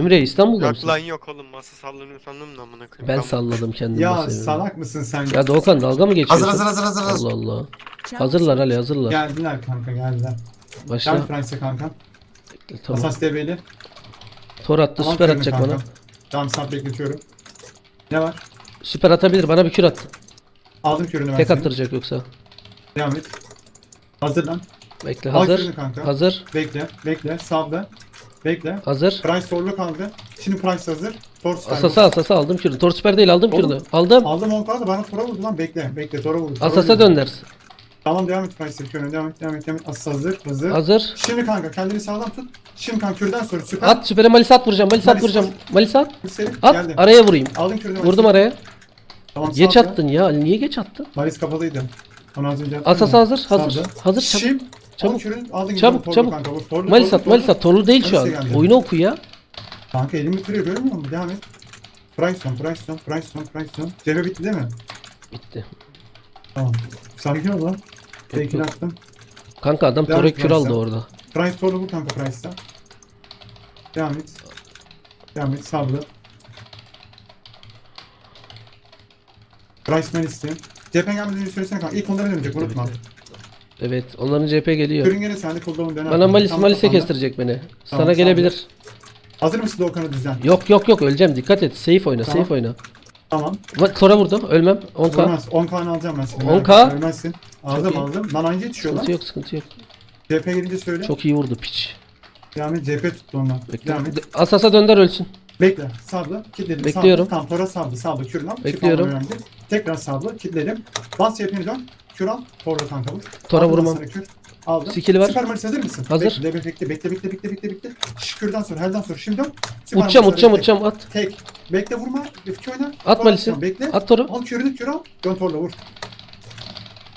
Emre İstanbul'da Yok mısın? lan yok oğlum masa sallanıyor sandım da amına koyayım. Ben salladım kendimi. Ya masaya. salak mısın sen? Ya Doğukan dalga mı geçiyorsun? Hazır hazır hazır hazır. hazır. Allah Allah. Hazırlar Ali hazırlar. Geldiler kanka geldiler. Başla. Gel Price'e kanka. Tamam. Asas DB'li. Tor attı Tamam, süper atacak kanka. bana. Tamam sap bekletiyorum. Ne var? Süper atabilir bana bir kür at. Aldım kürünü ben Tek senin. attıracak yoksa. Devam et. Hazır lan. Bekle hazır. Hazır. Bekle. Bekle. Sabla. Bekle. Hazır. Price torlu kaldı. Şimdi Price hazır. Tor süper. Asasa asasa aldım kürünü. Tor süper değil aldım Oğlum. Aldım. Aldım 10 da bana tora vurdu lan. Bekle. Bekle. Tora vurdu. Tora Asasa vurdu. Tamam devam et Price'e. Kürünü devam et. Devam et. Devam et. Asas hazır. Hazır. Hazır. Şimdi kanka kendini sağlam tut. Şimdi kanka kürden sonra süper. At süpere malis at vuracağım. Malis at Malis vuracağım. Malis at. At Geldi. araya vurayım. Aldın kürünü. Vurdum araya. Tamam, Geç sabla. attın ya. Ali niye geç attın? Malis kapalıydı. Onu az önce attım Asasa hazır. Hazır. Hazır. Şimdi Çabuk. al kürün aldın Çabuk, gibi torlu çabuk. kanka vur. Torlu, Malis torlu. Malis torlu. at. Torlu değil şu an. Malis'e geldi. Oyunu oku ya. Kanka elimi bitiriyor görmüyor musun? Devam et. Priceton, Priceton, Priceton, Priceton. Cebe bitti değil mi? Bitti. Tamam. Sakin ol lan. Yok. attım. Kanka adam Devam Tor'e et kür aldı orada. Price torlu vur kanka Price'tan. Devam et. Devam et sablı. Price ben istiyorum. Cephen gelmeden önce söylesene kanka. İlk onlara dönecek unutma. Evet onların CHP geliyor. Kürün gene sende cooldown'u döner. Bana Malis Tamam, Malis'e kafanda. kestirecek beni. Tamam, Sana gelebilir. Hazır mısın Doğukan'ı düzen? Yok yok yok öleceğim dikkat et. Safe oyna Tamam. safe oyna. Tamam. Bak Tora vurdu ölmem. 10k. Vurmaz. 10K'nı alacağım ben seni. 10K. Ölmezsin. Aldım iyi. aldım. Lan hangi yetişiyor lan? Sıkıntı yok sıkıntı yok. CHP gelince söyle. Çok iyi vurdu piç. Devam. CHP tuttu ondan. Bekle. Devam et. Asasa dönder ölsün. Bekle. Sablı. Kilitledim. Bekliyorum. Sablı. Tam tora sablı. Sablı. Kür lan. Bekliyorum. Önemli. Tekrar sablı. Kilitledim. Bas CHP'ni dön. Kür al. Torla kanka vur. Tora Aldım vurmam. sana Kür. Aldım. Skill'i var. Süper Maris hazır mısın? Hazır. Bekle bekle bekle bekle bekle bekle bekle. Şükürden sonra helden sonra şimdi. Süper Uçacağım uçacağım bekle. uçacağım at. Tek. Bekle vurma. F2 oyna. At Tor Malis'i. atacağım, Bekle. At Tor'u. Al kürünü kür al. Dön torla vur.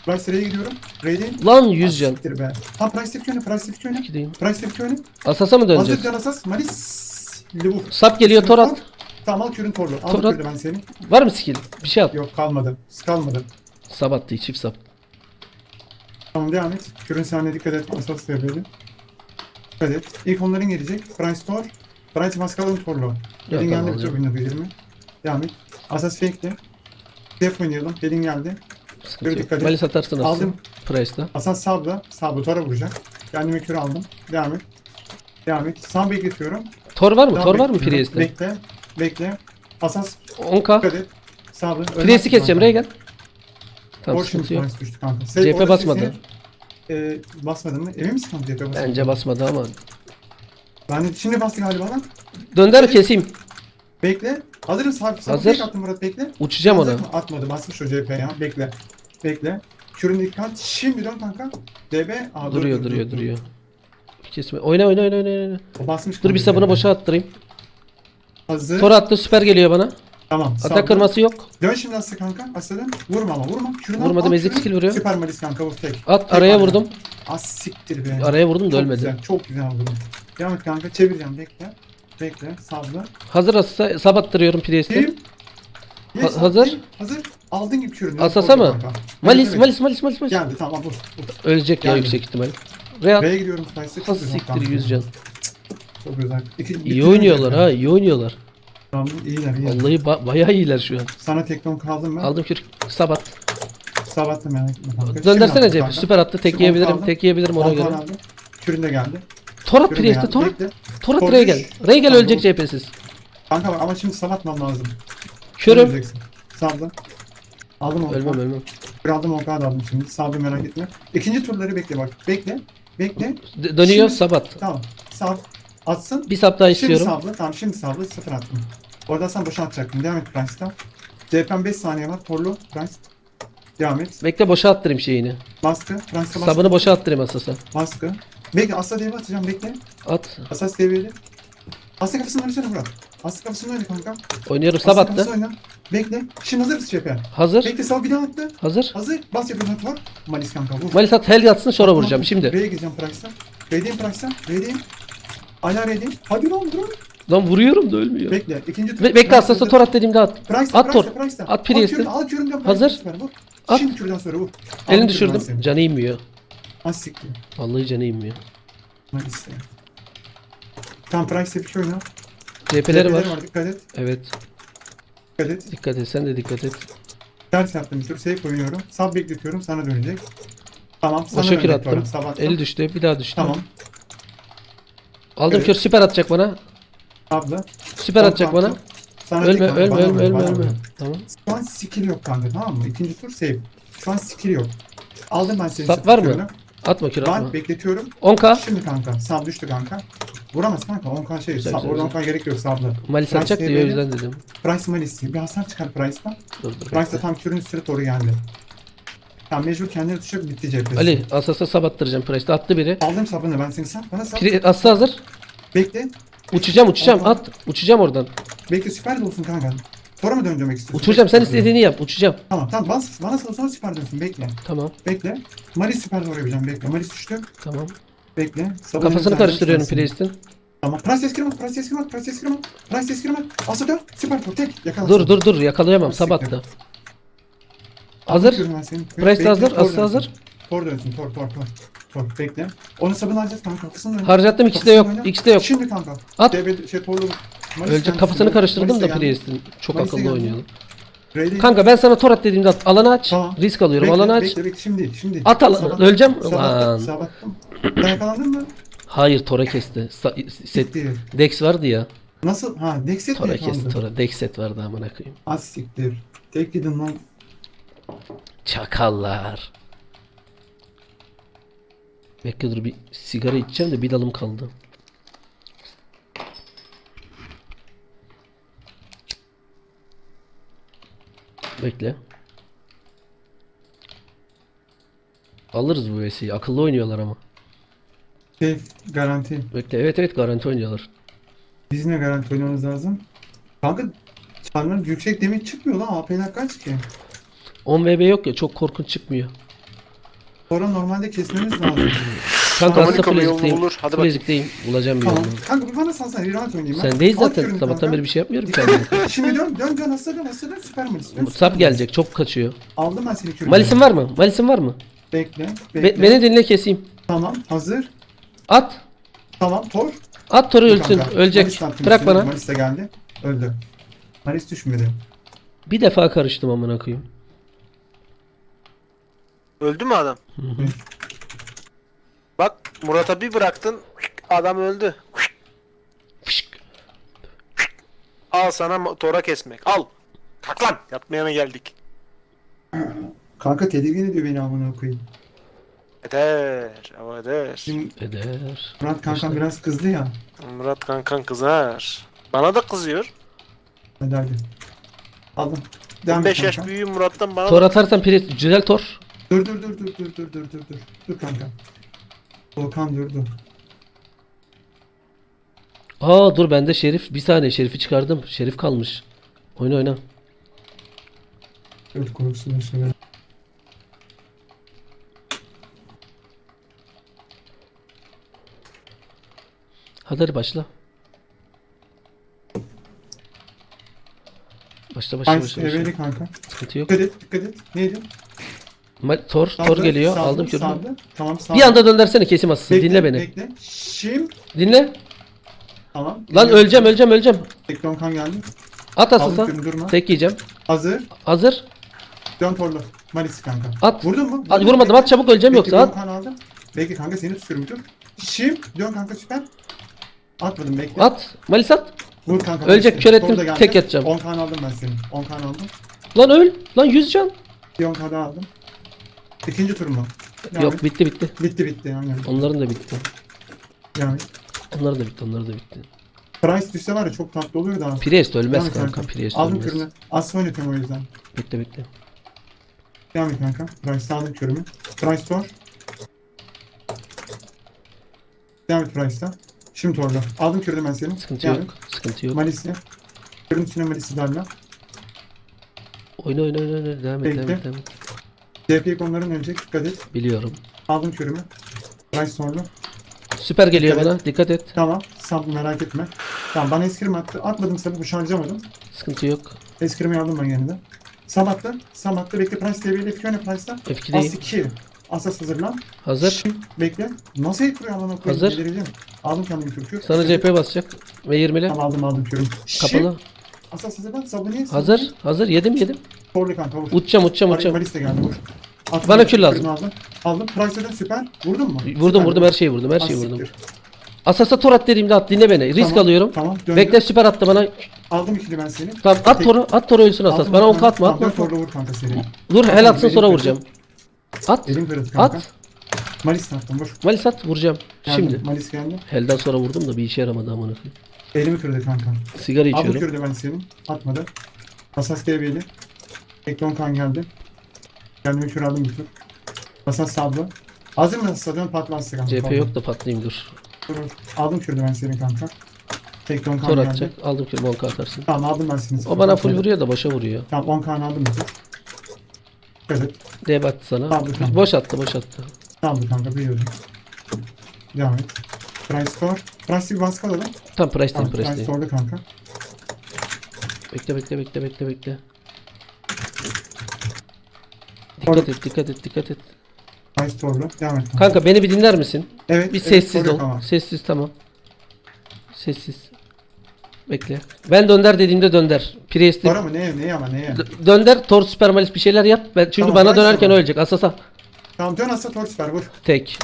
Price R'ye gidiyorum. R'deyim. Lan 100 can. Siktir be. Tam Price F2 oyna. Price F2 oyna. Gideyim. Price F2 oyna. Asasa mı Hazır döneceğiz? can asas. Maris. Livur. Sap geliyor tor at. Tamam al kürün torlu. Al Tor at. kürünü ben seni. Var mı skill? Bir şey at. Yok kalmadı. Kalmadı. Sap attı çift sap. Tamam devam et. Kürün sahne dikkat et. Asas da yapıyordu. Dikkat et. İlk onların gelecek. Price Tor. Price Maskal'ın torlu. Dedin tamam, geldi alacağım. 1920. Devam et. Asas fake'li. Def oynayalım. Dedin geldi. Yok. dikkat et. Malis atarsın asasa. Aldım. Price'da. Asas sabla. Sabla Tor'a vuracak. Kendime kür aldım. Devam et. Devam et. Sağ bekletiyorum. Tor var mı? Devam Tor var mı. Priest'te? Bekle. Bekle. Asas 10k. dikkat et. Sabla. Priest'i keseceğim. Buraya gel. Tamam Boş sıkıntı yok. Price düştü kanka. CHP orada basmadı. sesini- E, basmadın mı? Emin misin kanka CHP basmadı? Bence basmadı ama. Ben de şimdi bastı galiba lan. Dönder keseyim. Bekle. Hazır mısın? Sabit. Hazır. Hazır. attım Murat bekle. Uçacağım Hazır ona. mı? Atmadı. Basmış o CHP ya. Bekle. Bekle. Kürün dikkat. Şimdi dön kanka. DB. Aa, dur, Duruyor dur, duruyor dur, dur. duruyor. Kesme. Oyna oyna oyna oyna. oyna. O basmış Dur kanka bir sabunu DB. boşa attırayım. Hazır. Tor attı süper geliyor bana. Tamam. Atak sabla. kırması yok. Dön şimdi Aslı kanka. Aslı dön. Vurma ama vurma. Al, Vurmadım, al ezik kürün. skill vuruyor. Süper Malis kanka vur tek. At Tek araya araya. vurdum. Az siktir be. Araya vurdum da çok ölmedi. Güzel, çok güzel vurdum. Devam et kanka. Çevireceğim. Bekle. Bekle. Sabla. Hazır asasa sab attırıyorum Priest'e. Kim? Ha- hazır. Hazır. Aldın gibi kürünü. Asasa mı? kanka. Malis Evet, Malis Malis Malis Malis. Geldi tamam vur. vur. Ölecek ya Geldi. yüksek ihtimal. Real. B'ye gidiyorum Spice'ı. Has siktir 100 can. Çok güzel. İki, İyi oynuyorlar kanka. ha iyi oynuyorlar. Tamam iyiler iyiler. Vallahi ba- bayağı iyiler şu an. Sana tekton kaldım ben. Aldım kür sabat. Etme kanka. Döndersene Şimdi aldım Süper attı. Tek Şimdi yiyebilirim. aldım. Tek yiyebilirim ona göre. Aldım. Kürün de geldi. Torat Priest'e geldi. Torat. Torat gel Tamam, ölecek CHP'siz. Kanka ama şimdi sabatmam lazım. Körüm. Öleceksin. Sablı. Aldım onu. Ölmem ölmem. Bir aldım o kadar aldım şimdi. Sablı merak etme. İkinci turları bekle bak. Bekle. Bekle. D- dönüyor Şimdi- sabat. Tamam. Sab. Atsın. Bir sap daha Şimdi istiyorum. sablı. Tamam şimdi sablı. Sıfır attım. Oradan sen boşa atacaktın. Devam et Price'da. CHP'm 5 saniye var. Torlu. Price. Devam et. Bekle boşa attırayım şeyini. Baskı. Price'da baskı. Sabını boşa attırayım asasa. Baskı. Bekle. Asla devre atacağım. Bekle. At. Asas devreli. Asla kafasını oynasana Murat. Asla kafasını oyna kanka. Oynuyorum Asla sabattı. kafasını oyna. Bekle. Şimdi hazır mısın CHP? Hazır. Bekle sağ bir daha attı. Hazır. Hazır. Bas yapıyorsun tor. Malis kanka vur. Malis at hel yatsın sonra vuracağım şimdi. B'ye gireceğim Price'da. B'deyim Price'da. B'deyim. Hala B'deyim. Hadi lan vurun. Lan vuruyorum da ölmüyor. Bekle. ikinci tur. Be- bekle asasa tor at dediğimde at. Price'da. At tor. At Al Priest'i. Al kürünü. Price'da Hazır. süper, Vur. At. Şimdi kürden sonra vur. Aldım Elini kürünü ben düşürdüm. seni. Canı inmiyor. Az siktir. Vallahi canı inmiyor. Malis ya. Tam Price'da bir şey oyna. CHP'leri var. Dikkat et. Evet. Dikkat et. Dikkat et. Sen de dikkat et. Ters yaptım bir tur. Safe oynuyorum. Sab bekletiyorum. Sana dönecek. Tamam. Sana dönecek attım. sonra. Sab attım. Eli düştü. Bir daha düştü. Tamam. Aldım Evet. kür. Süper atacak bana. Abla. Süper atacak bana. Sana Ölme ölme ölme ölme ölme. vur. Tamam. Şu an skill yok kanka tamam mı? İkinci tur save. Şu an skill yok. Aldım ben seni. Sap var mı? Atma kür atma. Ben bekletiyorum. 10k. Şimdi kanka. Sab düştü kanka. Vuramaz kanka. 10k şey. Güzel, Sab, güzel, orada güzel. 10k gerek yok sabla. Malis Price atacak diye o yüzden dedim. Price Malis'i. Bir hasar çıkar Price'dan. Price'da bekle. tam kürün üstüne doğru geldi. Ya mecbur kendini tutacak bitti cephesi. Ali Asas'a sab attıracağım Price'da. Attı biri. Aldım sabını ben seni sap. Bana. Pri- Aslı hazır. Bekle. Uçacağım uçacağım. At. Uçacağım oradan. Bekle süper de olsun kanka. Sonra mı dönmek istiyorsun? Uçuracağım. Sen istediğini yap. Uçacağım. Tamam tamam bas. Bana sal sonra süper dönsün. Bekle. Tamam. Bekle. Maris süper doğru yapacağım. Bekle. Maris düştü. Tamam. Bekle. Sabun Kafasını karıştırıyorum. Priest'in. Tamam. Price kırma. Price kırma. Price kırma. Price kırma. Asa dön. Süper tor. Tek. Yakala. Dur dur dur. Yakalayamam. Sab Siktir. attı. Hazır. De hazır. Aslı hazır. Tor dönsün. Tor tor tor. Tor. Bekle. Onu sabun alacağız kanka. Kafasını. Harcattım. ikisi de yok. Oyna. İkisi de yok. Şimdi kanka. At. DB, şey torlu. Geldi. kafasını karıştırdım da. Priest'in. Çok Maris'e akıllı oynuyordu. Rayleigh- Kanka ben sana tor at dediğimde at. Alanı aç. Tamam. Risk alıyorum. Bekle, Alanı aç. Bekle bekle şimdi şimdi. At alanı. Sabattım, Öleceğim. Lan. Sabattım. Sen yakalandın mı? Hayır tora kesti. Sa- set Siktir. Dex vardı ya. Nasıl? Ha Dexet mi Tora kesti tora. Dex set vardı amına koyayım. Az siktir. Tek gidin lan. Çakallar. Bekle dur bir sigara içeceğim de bir dalım kaldı. Bekle. Alırız bu VS'yi. Akıllı oynuyorlar ama. Safe garanti. Bekle. Evet evet garanti oynuyorlar. Biz ne garanti oynamamız lazım? Kanka Çarların yüksek demir çıkmıyor lan. AP'ler kaç ki? 10 VB yok ya çok korkunç çıkmıyor. Sonra normalde kesmemiz lazım. Kanka Tamam, aslında Niko, full bir yolunu bulur. Hadi bakayım. ezikteyim. Bulacağım bir tamam. yolunu. Kanka bir bana salsana. Bir rahat oynayayım ben. Sendeyiz At zaten. yürüyün Sabahtan kanka. beri bir şey yapmıyorum kendime. Şimdi dön dön dön hasta dön hasta dön süper malis. Dön, süper Sap malis. gelecek. Çok kaçıyor. Aldım ben seni kürünü. Malisin var mı? Malisin var mı? Bekle. Be- Bekle. beni dinle keseyim. Tamam hazır. At. Tamam tor. At Toru ölsün. Kanka, Ölecek. Bırak üstüne, bana. Malis de geldi. Öldü. Malis düşmedi. Bir defa karıştım amına koyayım. Öldü mü adam? Bak Murat'a bir bıraktın adam öldü. Al sana tora kesmek. Al. Kalk lan. Yatmaya mı geldik? Kanka tedirgin ediyor beni amına koyayım. Eder. Ama eder. Şimdi Eder. Murat kankam İşte. biraz kızdı ya. Murat kankan kızar. Bana da kızıyor. Hadi hadi. Aldım. Devam 5 et yaş kanka. büyüğüm Murat'tan bana Tor atarsan pres güzel tor. Dur dur dur dur dur dur dur dur dur. Dur kanka. Volkan dur dur. Aa dur bende Şerif. Bir saniye Şerif'i çıkardım. Şerif kalmış. Oyna oyna. Dur korkusun şöyle. Hadi hadi başla. Başla başla başla. başla. eveli kanka. Sıkıntı yok. Dikkat et dikkat et. Neydi? Ma- tor, tor Saldı, geliyor. saldı, Aldım körünü. saldı. Tamam saldı. Bir anda döndürsene kesim asısın. Bekle, Dinle beni. Bekle. Şimdi. Dinle. Tamam. Lan Geliyor. öleceğim öleceğim öleceğim. Bekle Volkan geldi. At Aldım asılsa. kürünü durma. Tek yiyeceğim. Hazır. Hazır. Dön torlu. Malis kanka. At. Vurdun mu? Hadi Vurdun. vurmadım at çabuk öleceğim Bekle, yoksa at. Volkan aldım. Bekle kanka seni tutuyorum dur. Şimdi. Dön kanka süper. Atmadım bekle. At. Malis at. Vur kanka. Ölecek, kör ettim, tek yatacağım. 10 kan aldım ben seni. 10 kan aldım. Lan öl. Lan 100 can. Bir 10 kan daha aldım. İkinci tur mu? Yani, Yok bitti bitti. Bitti bitti yani. Onların da bitti. yani. Onların da bitti. Onların da bitti. Price düşse var ya çok tatlı oluyor da. Priest ölmez Devam et kanka. Priest Aldım ölmez. Asla oynatıyorum o yüzden. Bekle bekle. Devam et kanka. Price aldım kürümü. Price tor. Devam et Price'da. Şimdi torla. Aldım kürünü ben senin. Sıkıntı Devam yok. Sıkıntı yok. et. Malis'le. Kürün üstüne Malis'i darla. Oyna oyna oyna. oyna. Devam et devam et. Devam et. DP konuların önce dikkat et. Biliyorum. Aldım kürümü. Price torlu. Süper geliyor Dikkat bana. Dikkat et. Tamam. Sab merak etme. Tamam bana eskrim attı. Atmadım sabı bu harcamadım. Sıkıntı yok. Eskrimi aldım ben yeniden. Sab attı. Sab attı. Bekle Price TV'de Fiona Price'da. F2'deyim. As 2. Asas hazırlan. Hazır. Şimdi bekle. Nasıl kuruyor amına koyayım? Hazır. Delireceğim. Aldım kendimi kürkü. Sana CP basacak. Ve 20'li. Tamam aldım aldım kürüm. Kapalı. Asas hazırlan. Sabuniye. Hazır. Hazır. Yedim yedim. Torlu kanka vur. Uçacağım uçacağım Mari- uçacağım. Geldi vur. At Bana kül lazım. Aldım. Aldım. Price'den süper. Vurdun mu? Vurdum Süper vurdum vur. her şeyi vurdum her şeyi vurdum. siktir. Asasa tor at dediğimde at dinle beni. Risk Tamam, alıyorum. Tamam. Döndüm. Bekle süper attı bana. Aldım ikili ben seni. Tamam at Tek- toru at toru ölsün asas. Aldım Bana ben on atma Tamam, atma. torla vur kanka seni. Dur hel atsın elim sonra vuracağım. At. Elim kırıldı kanka. At. Malis attım vur. Malis at vuracağım. Geldim, Şimdi. Malis geldi. Helden sonra vurdum da bir işe yaramadı amına koyayım. Elimi kırdı kanka. Sigara Aldım içiyorum. kürdü ben senin. Atmadı. Asas DB'li. Eklon kan geldi. Kendimi kür aldım bir tur. Asas sablı. Hazır mı stadyon patlarsa kanka? CP yok da patlayayım dur. Dur, dur. Aldım kürdü ben senin kanka. Eklon kan Tor geldi. atacak. Aldım ki 10k atarsın. Tamam aldım ben seni. O bana full vuruyor da başa vuruyor. Tamam 10 kan aldım bir tur. Evet. Deb attı sana. Tamam. Boş attı boş attı. Tamam kanka biliyorum. Devam et. Price store. Bir baskı alalım. Tam price Tamam, değil Price price store'da kanka. Bekle bekle bekle bekle bekle. Dikkat et dikkat et dikkat et. Price store'da. Devam et. Kanka beni bir dinler misin? Evet. Bir evet, sessiz ol. ama. Sessiz tamam. Sessiz. Bekle. Ben dönder dediğimde dönder. Priest'in Var ama neye neye ama neye? Dö- Dönder Tor Supermalis bir şeyler yap. Ben çünkü Tamam, bana ben dönerken sana- ölecek. Asasa Tamam dön asla torch ver vur. tek.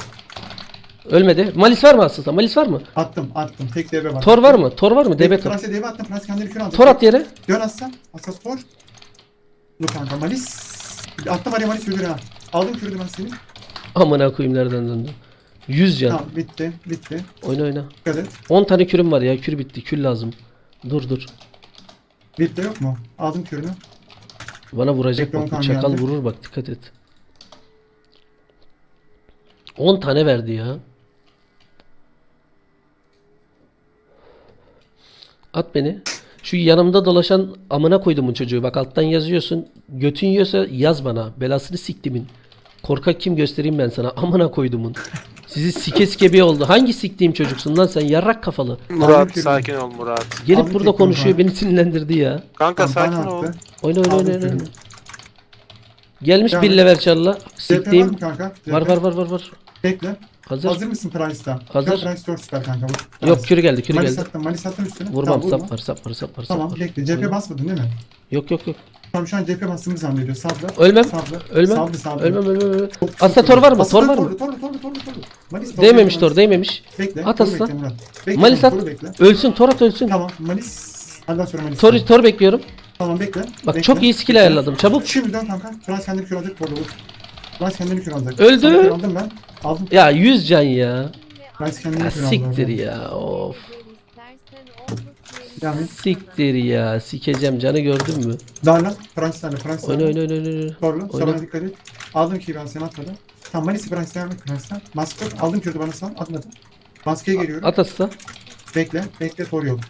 Ölmedi. Malis var mı Asasa? Malis var mı? Attım attım. Tek DB var. Tor var mı? Tor var mı? DB Tor. Price'e DB attım. Price kendini kür aldı. Tor at yere. Dön asla. Asla tor. Dur kanka Malis. Attım araya Malis öldür ha. Aldım kürdü ben seni. Amına koyayım nereden döndü. 100 can. Tamam bitti. Bitti. Oyna oyna. Dikkat et. 10 tane kürüm var ya. Kür bitti. Kül lazım. Dur dur. Bitti yok mu? Aldım kürünü. Bana vuracak Ekran bak. Bu çakal geldi. vurur bak. Dikkat et. 10 tane verdi ya. At beni. Şu yanımda dolaşan amına koydumun çocuğu. Bak alttan yazıyorsun. Götün yiyorsa yaz bana. Belasını siktimin. Korkak kim göstereyim ben sana. Amına koydumun. Sizi sike sike bir oldu. Hangi siktiğim çocuksun lan sen? Yarrak kafalı. Murat Aldım sakin ol Murat. Gelip Aldım burada tekrar konuşuyor. Beni sinirlendirdi ya. Kanka bana sakin ol. attı. Oyna oyna Aldım oyna. Gelmiş Devam bir et. level çarla. Siktiğim. Var var var var var. Bekle. Hazır. Hazır mısın Price'da? Hazır. Gel Price 4 süper kanka vur. Yok kürü geldi kürü Malis geldi. attım. Malis attım üstüne. Vurmam Tamam, sap var sap var sap var sap Tamam var. bekle. CP basmadın değil mi? Yok yok yok. Tamam şu an CP bastığımı zannediyor. Sabla. Ölmem. Sabla. Ölmem. Sabla sabla. Ölmem ölmem ölmem. Asla tor var mı? Tor var mı? Torlu torlu torlu torlu. Malis tor Değmemiş tor değmemiş. Bekle. At asla. Malis at. Ölsün tor at ölsün. Tamam Malis. Ondan sonra Malis. Tor, tor bekliyorum. Tamam bekle. Bak bekle, çok iyi skill ayarladım. Çabuk. Şimdi dön kanka. Frans kendini kür alacak vur. Frans kendini kür alacak. Öldü. Kür aldım ben. Ya 100 can ya. Frans kendini Ya siktir ya. Of. Yani Siktir ya. Sikeceğim canı gördün mü? darla. Frans darla. Frans Oyna darla. oyna oyna oyna. oyna. Torlu. Oyna. Sabana dikkat et. Aldım ki ben seni atmadım. Tamam Malis Frans devam et Frans'tan. Maske aldım kürdü bana sağ atmadım. Maskeye geliyorum. At asla. Bekle. Bekle tor yok.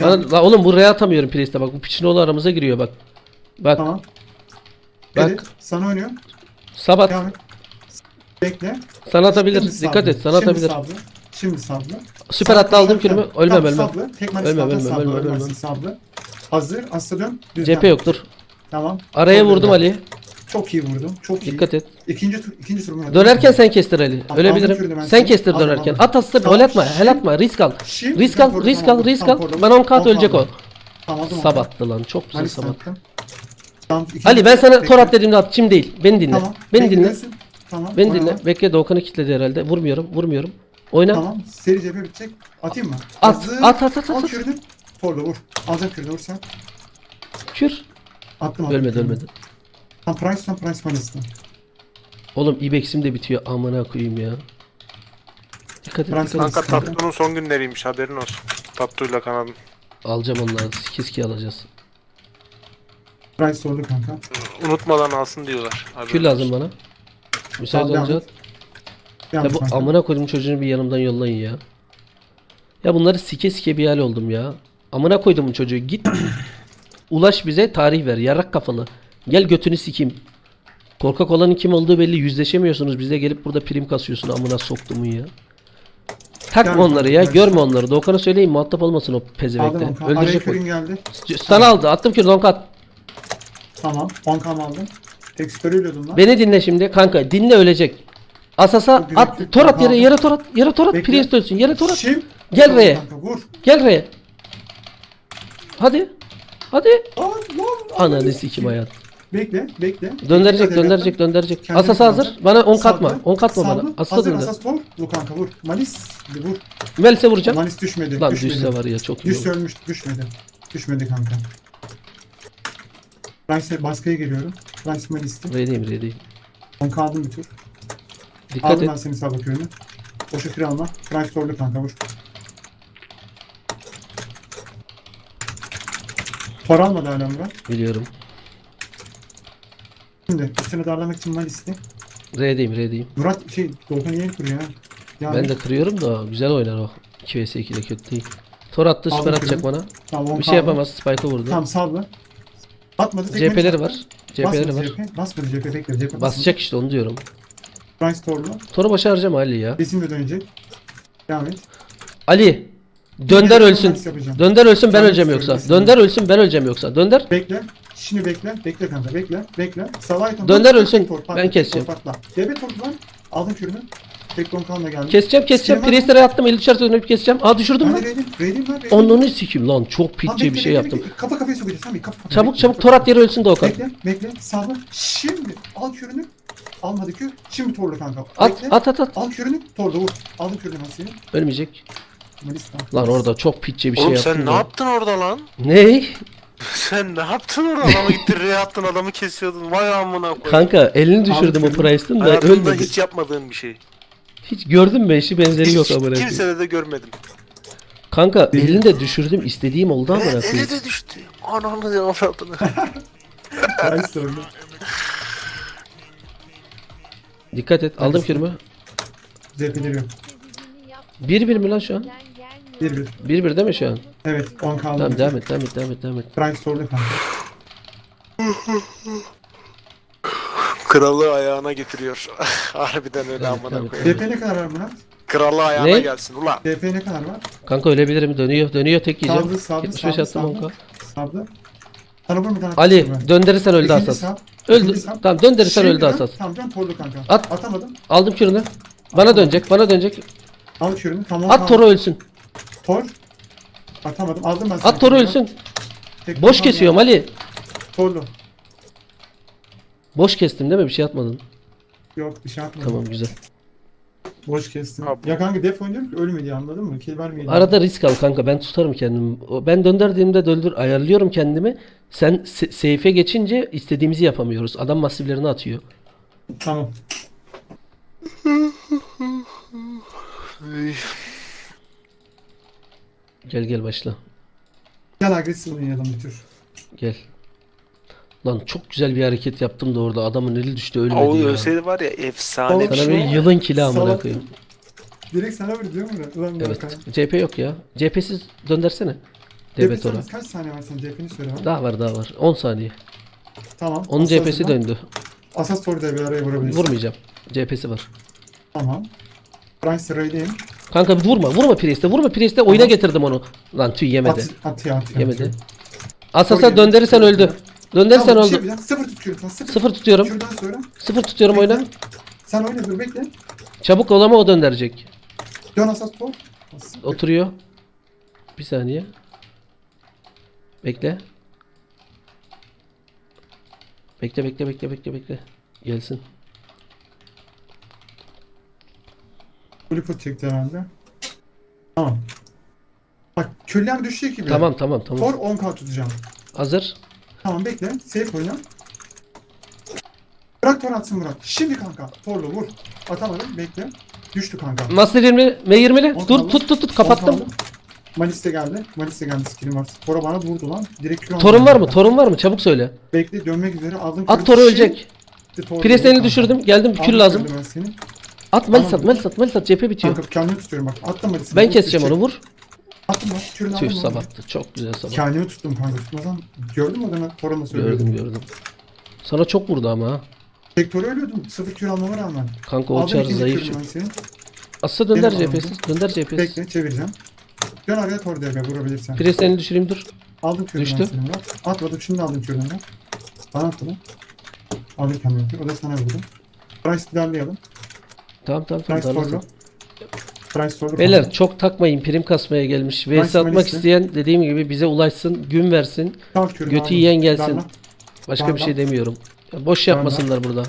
Bana, la oğlum buraya atamıyorum Priest'e bak. Bu piçinoğlu aramıza giriyor bak. Bak. Tamam. Bak. Evet, sana oynuyor. Sabat. Devam et. Bekle. Sana atabilir. Şimdi Dikkat sablı. et. Sana Şimdi atabilir. sablı. Şimdi sablı. Süper hatta aldım zaten. kürümü. Ölmem Tamam, ölmem. Sablı. Tek malis Ölmem, sablı, ölmem, sablı, ölmem, ölmezsin, ölmem. sablı. Hazır. Asla dön. Düz CP devam. yoktur. Tamam. Araya Tor vurdum devam. Ali. Çok iyi vurdum. Çok iyi. Dikkat et. İkinci tur, ikinci turum. Dönerken sen kestir Ali. Tamam, aldım Ölebilirim. kürünü ben Sen seni. kestir Aldım, dönerken. aldım. At atsa Tamam, gol atma. Hel şimdi- atma. Risk al. Şimdi Risk al. Risk al. Risk al. toru. Bana 10 kat On ölecek o. Tamam. Sabattı lan. Çok güzel Malis sabat. attım. Tamam, ikinci Ali ben tur, sana bekle. tor at dediğimde atçım değil. Beni dinle. Beni dinle. dönsün. Tamam. Beni dinle. Bekle Doğukan'ı kilitledi herhalde. Vurmuyorum. Vurmuyorum. Oyna. Tamam. Seri cephe bitecek. Atayım mı? At. Hazır. At at at Al at. kürünü. Torla vur. Alacak kürünü vur sen. Kür. Attım attım. Ölmedi ölmedi. Tam price tam price malistan. Oğlum ibex'im de bitiyor. Amına koyayım ya. Dikkat et. Frans Dikkat et. Kanka. Tatlı'nın son günleriymiş haberin olsun. Tatlı'yla kanadın. Alacağım onları. Siki alacağız. Price sordu kanka. Unutmadan alsın diyorlar. Haberin Kül lazım olsun. bana. Müsaade Tamam, devam olacak. et. Ya bu amına koydum çocuğunu bir yanımdan yollayın ya. Ya bunları sike sike bir hal oldum ya. Amına koydum çocuğu git. Ulaş bize tarih ver yarak kafalı. Gel götünü sikeyim. Korkak olanın kim olduğu belli yüzleşemiyorsunuz. Bize gelip burada prim kasıyorsun amına soktumun ya. Takma Gel onları ya. Görme onları. Doğukan'a söyleyin muhatap olmasın o Aldım pezevekle. Öldürecek o. geldi. Sana aldı. Attım ki Donkat. Tamam. Onkan aldım. Tekstörü ölüyordum lan. Beni dinle şimdi kanka. Dinle ölecek. Asasa güzel. at. Tor at yere. Aldım. Yere tor at. Yere tor at. Bekle. Priest ölsün. Yere tor at. Şimdi. Gel Vur R'ye. kanka, Vur. Gel R'ye. Hadi. Hadi. Aa, lan, Ananı sikim hayat. Bekle, bekle. Et dönderecek, yaptım. dönderecek. Kendini Asasa hazır. Bana 10 katma. Sablı, 10 katma bana. sablı. Asasa Hazır, döndür. asas tor. Vur kanka vur. Malis. Vur. Velse vuracağım. Malis düşmedi. Lan düşmedi. düşse var ya çok iyi Düşse ölmüş. Düşmedi. Düşmedi kanka. Rice baskıya geliyorum. Rice Malis'ti. Redeyim redeyim. On kaldım bir tur. Dikkat Aldım et. ben senin sabah köyünü. Boşu kür alma. Rice torlu kanka vur. Tor almadı hala Murat. Biliyorum. Şimdi üstüne darlamak için Malis'ti. Redeyim redeyim. Murat şey Doğukan yayın kuruyor ha. Yani, Ben de kırıyorum da güzel oynar o. 2 vs 2 de kötü değil. Tor attı Aldım süper atacak bana. Tamam, on Bir şey kaldı. yapamaz. Spike'ı vurdu. Tamam sabla. Atmadı. tek CHP'leri var. CHP'leri var. CHP. Basmadı CHP bekle. CHP. Basacak işte onu diyorum. Rice torlu. Tor'u başa harcama Ali ya. Kesin de dönecek. Devam et. Ali. Dönder ölsün. Dönder ölsün ben öleceğim yoksa. Dönder ölsün ben öleceğim yoksa. Dönder. Bekle. Şimdi bekle. Bekle kanka. Bekle. Bekle. Salay. Dönder ölsün. Ben keseceğim. DB torlu lan. Aldım kürünü. Tekron kanla geldi. Keseceğim keseceğim. Sinema- Priest'e attım. 50 şart dönüp keseceğim. Aa düşürdüm lan. lan. redim. Onunu sikim lan. Çok pitçe bir şey bekle, yaptım. bekle. Kafa kafaya sokacağız. Tamam kafa kafa. Çabuk Bekle, çabuk kafa- tor at yere ölsün de Okan. Bekle. Bekle. Sağla. Şimdi. Al kürünü. Almadı kür. Şimdi torlu kanka. At Bekle. at at at. Al kürünü. Torlu vur. Aldım kürünü Masya'yı. Ölmeyecek. Tamam. Lan orada çok pitçe bir şey Oğlum yaptım. sen ne ya. yaptın orada lan? Ney? Sen ne yaptın orada? Adamı gittin re attın adamı kesiyordun. Vay amına koyayım. Kanka elini düşürdüm o. Price'ın da Hayatımda ölmedi. Hiç, hiç yapmadığın bir şey. Gördün mü eşi benzeri yok Hiç amına koyayım. kimsede de görmedim. Kanka elini de düşürdüm istediğim oldu amına Evet, koyayım. eli de düştü. Ananı ya avradını. Rice torlu. Dikkat et aldım kürümü. CHP'leri yok. 1-1 mi lan şu an? Bir bir. 1-1 değil mi şu an? Evet. 10 kaldı. Tamam devam et devam et devam et devam et. Rice torlu kanka. Kralı ayağına getiriyor. Harbiden öyle Evet, amına koyayım. CHP ne kadar var Murat? Kralı ayağına Ne? gelsin ulan. CHP ne kadar var? Kanka ölebilirim dönüyor dönüyor tek yiyeceğim. Sablı, sablı, 75 sablı, attım sablı. onka. Sablı. Sana vurmadan Ali ben. öldü İkinci asas. Öldü. Tamam dönderirsen Şimdi öldü asas. Tamam dön torlu kanka. At. Atamadım. Aldım kürünü. Bana dönecek bana dönecek. Al kürünü. Tamam. At Toru ölsün. Tor. Atamadım. Aldım ben. At Toru torlu. ölsün. Boş kesiyorum Ali. Torlu. Boş kestim değil mi? Bir şey atmadın. Yok bir şey atmadım. Tamam güzel. Boş kestim. Abi. Ya kanka def oynuyorum ki ölme diye anladın mı? Kill vermeyin. Arada risk al kanka. Ben tutarım kendimi. O- Ben döndürdüğümde döndür ayarlıyorum kendimi. Sen se- safe'e geçince istediğimizi yapamıyoruz. Adam masiflerini atıyor. Tamam. Gel gel başla. Gel agresif oynayalım bir tür. Gel. Lan çok güzel bir hareket yaptım da orada adamın eli düştü ölmedi O ya. ölseydi var ya efsane Oğlum, bir Sana şey. bir yılın kili amına Salak. koyayım. Direkt sana vurdu Murat? Ulan Evet. Murat. CHP yok ya. CHP'siz döndersene. Devlet Cephe ora. kaç saniye var senin cepheni söyle bana. Daha var daha var. 10 saniye. Tamam. Onun Asas cephesi hazırlan. döndü. Asas Tor'u da bir araya vurabilirsin. Vurmayacağım. CHP'si var. Tamam. Rice Ray'deyim. Kanka vurma. Vurma Priest'e. Vurma Priest'e. Oyuna Tamam. getirdim onu. Lan tüy yemedi. At, atıyor atıyor. Yemedi. atıyor. Asasa Tor dönderirsen öldü. Dönderirsen Tamam, bir şey. Sıfır tut kürü. Sıfır. Sıfır tutuyorum. Şuradan sonra. Sıfır tutuyorum Bekle. oyna. Sen oyna dur bekle. Çabuk olama o döndürecek. Dön asas Tor. Oturuyor. Bir saniye. Bekle. Bekle bekle bekle bekle bekle. Gelsin. Bliput çekti herhalde. Tamam. Bak küllem düşecek gibi. Tamam tamam tamam. Tor 10k tutacağım. Hazır. Tamam bekle. Safe oyna. Bırak Tor atsın Murat. Şimdi kanka. Torlu vur. Atamadım. Bekle. Düştü kanka. Master 20 M20'li. On Dur tut tut tut kapattım. Malis de geldi. Malis de geldi skill'im var. Tora bana vurdu lan. Direkt kür Torun var mı? Torun var mı? Çabuk söyle. Bekle dönmek üzere aldım. At. Toru Şimdi ölecek. Preseni düşürdüm. Geldim Aldım kül lazım. At Tamam. at Melis at Melis at cephe bitiyor. Kanka kendimi tutuyorum bak. Attım Malis'i. Ben keseceğim onu vur. Attım. Kürünü Tüh aldım. sabattı. Çok güzel sabah. Kendimi tuttum kanka. Tutmazsam gördün mü adamı Tor'a nasıl ölüyordum? Gördüm gördüm. Sana çok vurdu ama ha. Sektörü ölüyordum. Sıfır kür almama rağmen. Kanka o Aldım çar ikinci zayıf. kürünü ben senin. Asla dönder Benim cephesiz. Dönder cephesiz. Bekle çevireceğim. Dön araya Tor DB vurabilirsen. Preseni düşüreyim dur. Aldım kürünü Düştü. ben senin Murat. Atmadım şimdi aldım kürünü. Bana at bunu. Aldım kendimi. O da sana vurdu. Price ilerleyelim. Tamam tamam tamam. Price darlasın. torlu. Price torlu. Beyler çok takmayın prim kasmaya gelmiş. VS atmak isteyen dediğim gibi bize ulaşsın, gün versin. Sal kürünü Götü yiyen gelsin. Darla. Başka bir Darla. şey demiyorum. Ya boş yapmasınlar burada.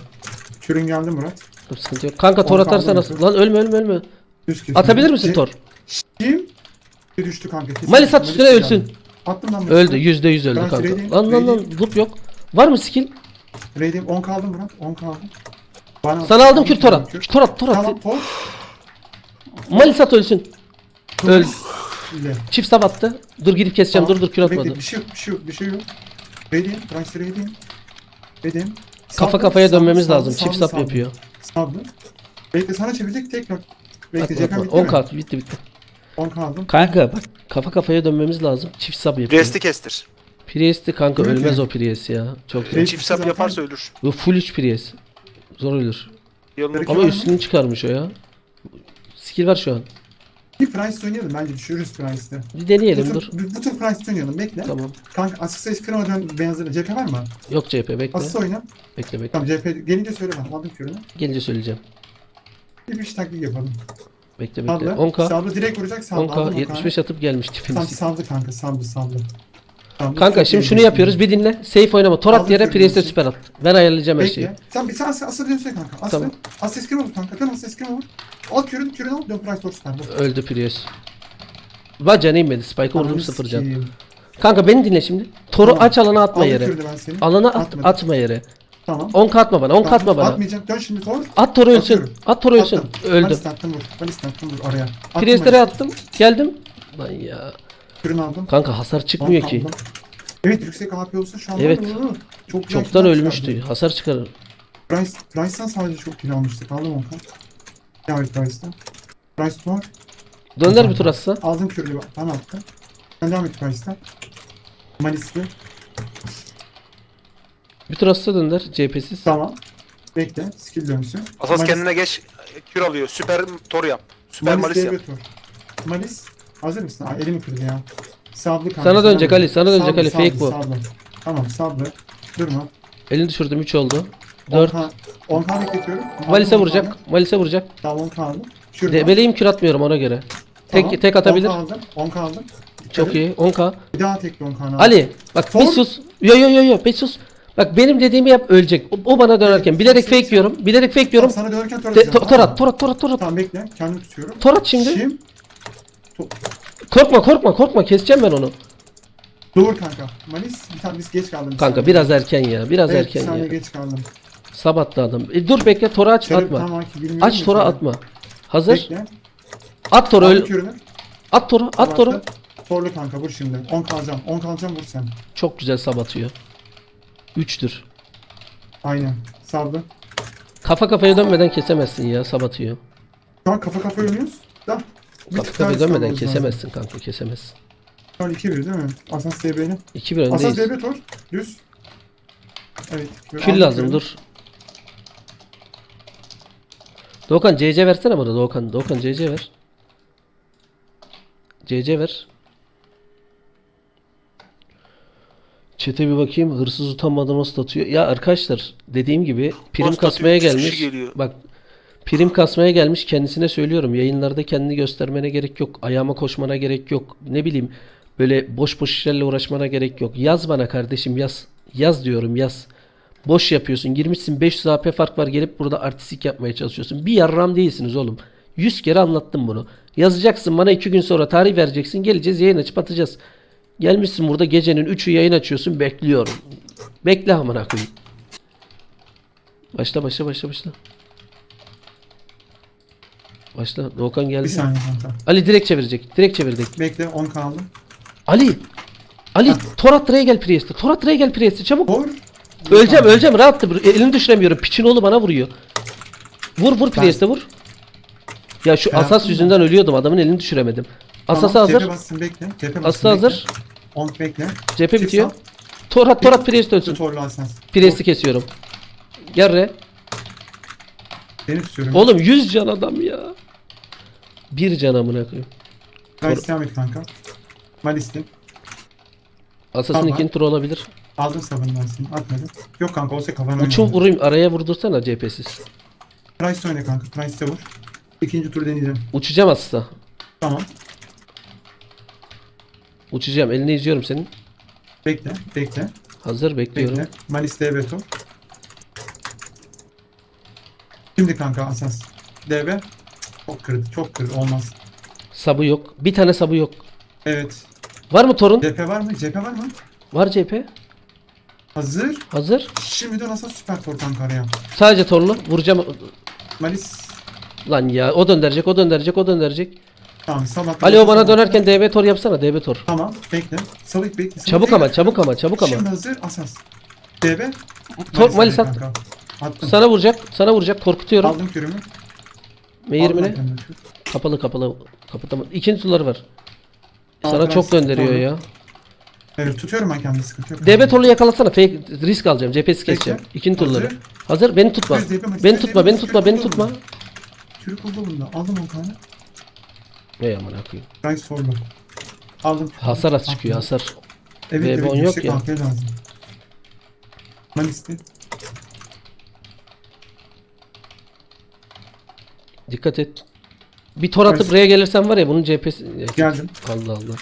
Kürün geldi Murat. Sıkıntı yok. Kanka tor atarsan nasıl? Lan ölme ölme ölme. Düz kesin. Atabilir misin tor? Kim? Bir düştü kanka. kesin. Malis at üstüne geldi. ölsün. Attım lan. Öldü. Yüzde yüz öldü Ben kanka. Lan lan lan. süreyim. Loop yok. Var mı skill? Raid'im 10 kaldım Murat. 10 kaldım. Bana Sana aldım kür tor at. Kür. Tor at tor at. Tamam tor. Malis at ölsün. Öl. Çift sab attı. Dur gidip keseceğim. Tamam. Dur dur kür atmadı. Bekle, bir şey yok, bir şey yok, bir şey yok. Raid'im, Price Raid'im. Raid'im. Kafa kafaya dönmemiz lazım. Çift sap yapıyor. Sablı. Bekle sana çevirecek tekrar. Bekle Atma bitti 10 mi? kart bitti bitti. 10 kaldım. Kanka bak kafa kafaya dönmemiz lazım. Çift sap yapıyor. Resti kestir. Priest'i kanka mi ölmez ki? o Priest ya. Çok zor. Priest- Çift sap zaten- yaparsa ölür. Bu full 3 Priest. Zor ölür. Yolunu. Ama üstünü çıkarmış o ya. Skill var şu an. Bir Price oynayalım bence düşürürüz Price'te. Bir deneyelim bu, dur. tur, bu, bu tur Price oynayalım bekle. Tamam. Kanka asist sayısı kırmadan beyazları cephe var mı? Yok CHP bekle. Asist oyna. Bekle bekle. Tamam cephe gelince söyle bana. Aldım kürünü. Gelince söyleyeceğim. Bir bir taktik yapalım. Bekle bekle. Sablı. 10k. Sablı direkt vuracak sablı. 10k 75 atıp gelmiş tipini. Tamam saldı kanka saldı saldı. Tamam, Kanka çok şimdi şunu yapıyoruz. Bir dinle. Safe oynama. Torat Aldım yere kürünü. Priest'e süper at. Ben ayarlayacağım her şeyi. Bekle. Sen bir sen asıl asıl dönsene kanka. Asıl. Tamam. Asıl eskrim vur kanka. Dön asıl eskrim vur. Al kürünü kürünü al. Dön price torch kanka. Öldü Priest. Bak canı inmedi. Spike'a vurdum 0 can. Kanka beni dinle şimdi. Toru Tamam. aç alana atma Aldım yere. ben senin. Alana at, Atmadım. atma yere. Tamam. 10 katma bana. 10 Tamam, katma bana. Atmayacağım. Dön şimdi tor. At Toru ölsün. Atıyorum. At Toru ölsün. Attım. Öldü. Malis attım vur. Malis attım vur oraya. Priest'lere Malis. attım. Geldim. Lan ya. Kürünü aldım. Kanka hasar çıkmıyor ki. aldım. Evet yüksek AP olsa şu an Evet. var ya, Çok güzel Çoktan ölmüştü. çıkardı. Hasar çıkarır. Price, Price'dan sadece çok kill almıştık. Aldım onu kanka. Devam et Price'dan. Price tor. Dönder bir tur atsa. Aldım bak. Bana attı. Ben devam et Price'dan. Malis'li. Bir tur atsa dönder. CHP'siz. Tamam. Bekle. Skill dönsün. Asas Malis- kendine geç. Kür alıyor. Süper tor yap. Süper Malis, malis yap. DB tur. Malis. Hazır mısın? Aa, elimi kırdı ya. Sablı kanka. Sana dönecek sablı. Ali, sana dönecek Sablı, Ali, fake sablı, bu. Sablı. Tamam sablı. Durma. Elini düşürdüm 3 oldu. 4. 10k, 10k bekletiyorum. Aldım vuracak. 10K. Malis'e vuracak. Tamam 10k aldım. Şurada. Debeleyim kür atmıyorum ona göre. Tek Tamam, tek atabilir. 10k aldım. 10k aldım. Çok iyi. 10k. Bir daha tekli 10k aldım. Ali bak bir Tor. sus. Yo yo yo yo bir sus. Bak benim dediğimi yap ölecek. O, o bana dönerken bilerek fake yiyorum. Bilerek fake Tamam, sana dönerken tor atacağım. to, torat, torat, torat, torat. Tamam bekle. Kendimi tutuyorum. Torat şimdi. Şimdi. Korkma, korkma, korkma. Keseceğim ben onu. Dur kanka. Malis bir tane biz geç kaldım. bir Kanka saniye. biraz erken ya. Biraz evet, erken bir saniye ya. geç kaldım. Sabattı adam. E, dur bekle. Tora aç Şöyle atma. tamam ki bilmiyorum. Aç tora şöyle. atma. Hazır. Bekle. At tora öl. kürünü. At tora, at tora. Torlu kanka vur şimdi. 10 kalacağım. 10 kalacağım vur sen. Çok güzel sabatıyor. 3'tür. Aynen. Sablı. Kafa kafaya dönmeden kesemezsin ya sabatıyor. Şu an kafa kafa oynuyoruz. Da. Bir daha dönmeden kesemezsin kanka kesemezsin. Şu an 2-1 değil mi? Asas DB'li. 2-1 Asas öndeyiz. DB tor. Düz. Evet. Kül lazım dur. Doğukan CC versene bana Doğukan. Doğukan CC ver. CC ver. Çete bir bakayım. Hırsız utanmadan nasıl atıyor. Ya arkadaşlar dediğim gibi prim Post kasmaya atıyor, üç kişi gelmiş. geliyor. Bak prim kasmaya gelmiş kendisine söylüyorum. Yayınlarda kendini göstermene gerek yok. Ayağıma koşmana gerek yok. Ne bileyim böyle boş boş işlerle uğraşmana gerek yok. Yaz bana kardeşim yaz. Yaz diyorum yaz. Boş yapıyorsun. Girmişsin 500 AP fark var. Gelip burada artistik yapmaya çalışıyorsun. Bir yarram değilsiniz oğlum. 100 kere anlattım bunu. Yazacaksın bana 2 gün sonra tarih vereceksin. Geleceğiz yayın açıp atacağız. Gelmişsin burada gecenin 3'ü yayın açıyorsun. Bekliyorum. Bekle amına koyayım. Başla başla başla başla. Başla. Doğukan Bir geldi. saniye kanka. Ali direkt çevirecek. Direkt çevirdik. Bekle 10 kaldım. Ali. Ali Torat R'ye gel Priest'e. Torat R'ye gel Priest'e çabuk. Tor. Öleceğim öleceğim rahat dur. Elini düşüremiyorum. Piçin oğlu bana vuruyor. Vur vur Priest'e vur. Ya şu Ben asas yaptım yüzünden ölüyordum. Adamın elini düşüremedim. Asası hazır. Tepe bassın bekle. Tepe bassın bekle. hazır. 10 bekle. Cephe bitiyor. sağ. Torat Torat Priest ölsün. Torlu asas. Priest'i kesiyorum. Gel re. Seni tutuyorum. Oğlum 100 can adam ya. Bir can amına koyayım. Price devam et kanka. Malis'tim. Asasın Tamam. ikinci turu olabilir. Aldım sabundan seni. Atmadım. Yok kanka olsa kafana Uçum vurayım araya vurdursana CHP'siz. Price oyna kanka. Price'te vur. İkinci tur deneyeceğim. Uçacağım aslında. Tamam. Uçacağım. Elini izliyorum senin. Bekle. Bekle. Hazır bekliyorum. Bekle. Malis DB top. Şimdi kanka asas. DB. Çok kırdı. Çok kırdı. Olmaz. Sabı yok. Bir tane sabı yok. Evet. Var mı torun? CP var mı? CP var mı? Var CHP. Hazır. Hazır. Şimdi de nasıl süper tor kanka araya. Sadece torlu. Vuracağım. Malis. Lan ya o döndürecek, o döndürecek, o döndürecek. Tamam sabah. Ali o bana dönerken DB tor yapsana DB tor. Tamam. Bekle. Salık bekle. Salık Çabuk bekle. ama, çabuk ama, çabuk ama. Şimdi hazır asas. DB. Tor Malis at. kanka. Attım. Sana vuracak, sana vuracak. Korkutuyorum. Aldım kürümü. Meyirmini. Aldım kendimi. Kapalı kapalı. Kapatama. İkinci turları var. Sana Aldım, çok gönderiyor Aldım. ya. Evet tutuyorum ben kendimi sıkıntı yok. DB torlu yakalasana. Fake risk alacağım. CP'si keseceğim. İkinci turları. Hazır. Beni tutma. Düz DB, Beni tutma, DB, beni tutma, beni tutma. Kürü kuldu bunda. Aldım 10 tane. Ey amına koyayım. Price sordu. Aldım. Hasar az çıkıyor, Attım. hasar. Evet DB evet on yok yüksek ya. AP lazım. Malis'ti. Dikkat et. Bir tor atıp buraya gelirsen var ya bunun CP'si... Geldim. Allah Allah.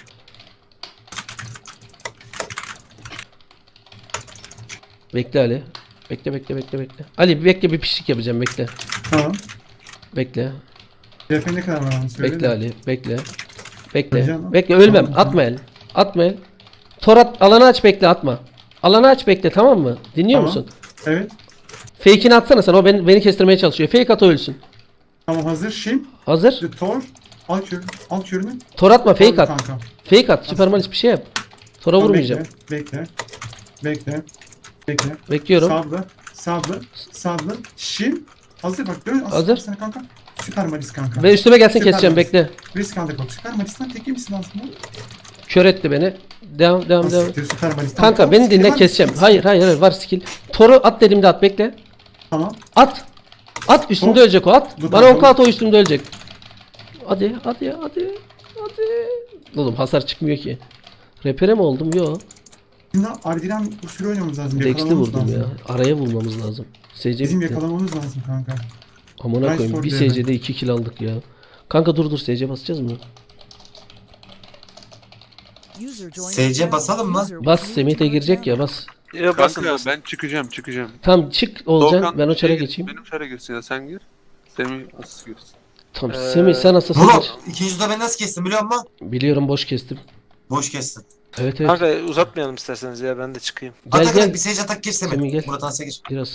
Bekle Ali. Bekle bekle bekle bekle. Ali bekle bir pişlik yapacağım bekle. Tamam. Bekle. CF ne kadar var. Bekle de. Ali. Bekle. Bekle. Öleceğim. Bekle ölmem. Tamam, Atma el. Atma el. Tor at. Alanı aç bekle atma. Alanı aç bekle tamam mı? Dinliyor Tamam. musun? Evet. Fake'ini atsana sen. O beni, beni kestirmeye çalışıyor. Fake at o ölsün. Tamam hazır. Şimdi Hazır. Thor. Al kürü. Al kürünü. Tor atma fake at. Kanka. Fake at. Süper Malis bir şey yap. Tora Tamam, vurmayacağım. Bekle. Bekle. Bekle. Bekle. Bekliyorum. Sablı. Sablı. Sablı. Şimdi. Hazır bak. Dön. Hazır. Sana kanka. Süper Malis kanka. Ve üstüme gelsin Süper keseceğim Malis. bekle. Risk aldık bak. Süper Malis'ten tek misin aslında? Kör etti beni. Devam devam devam. Siktir, Süper Malis'ten. Kanka Tamam, beni dinle var, keseceğim. Hayır hayır hayır var skill. Toru at dediğimde at bekle. Tamam. At. At üstünde Hop. ölecek o at. Dur, Bana tamam. at o üstünde ölecek. Hadi hadi hadi. Hadi. Oğlum hasar çıkmıyor ki. Repere mi oldum? Yo. Şimdi Ardiren usulü oynamamız lazım. Dex'li yakalamamız vurdum lazım. ya. Araya bulmamız lazım. SC Bizim bitti. yakalamamız lazım kanka. Amına koyayım. for Bir Devin. SC'de 2 kill aldık ya. Kanka dur dur SC basacağız mı? SC basalım mı? Bas Semih de girecek ya bas. Ya basın Kanka basın. ben çıkacağım çıkacağım. Tam çık olacaksın. Doğukan, Ben o çara şey, geçeyim. Benim çara girsin ya sen gir. Semih nasıl girsin? Tamam Ee, Semih sen asasın. Gir. ikinci de ben nasıl kestim biliyor musun? Biliyorum boş kestim. Boş kestim. Evet evet. Kanka uzatmayalım isterseniz ya ben de çıkayım. Gel Atak gel. bir seyirci atak gir Semih Semih. gel. Murat Ansa gir. Biraz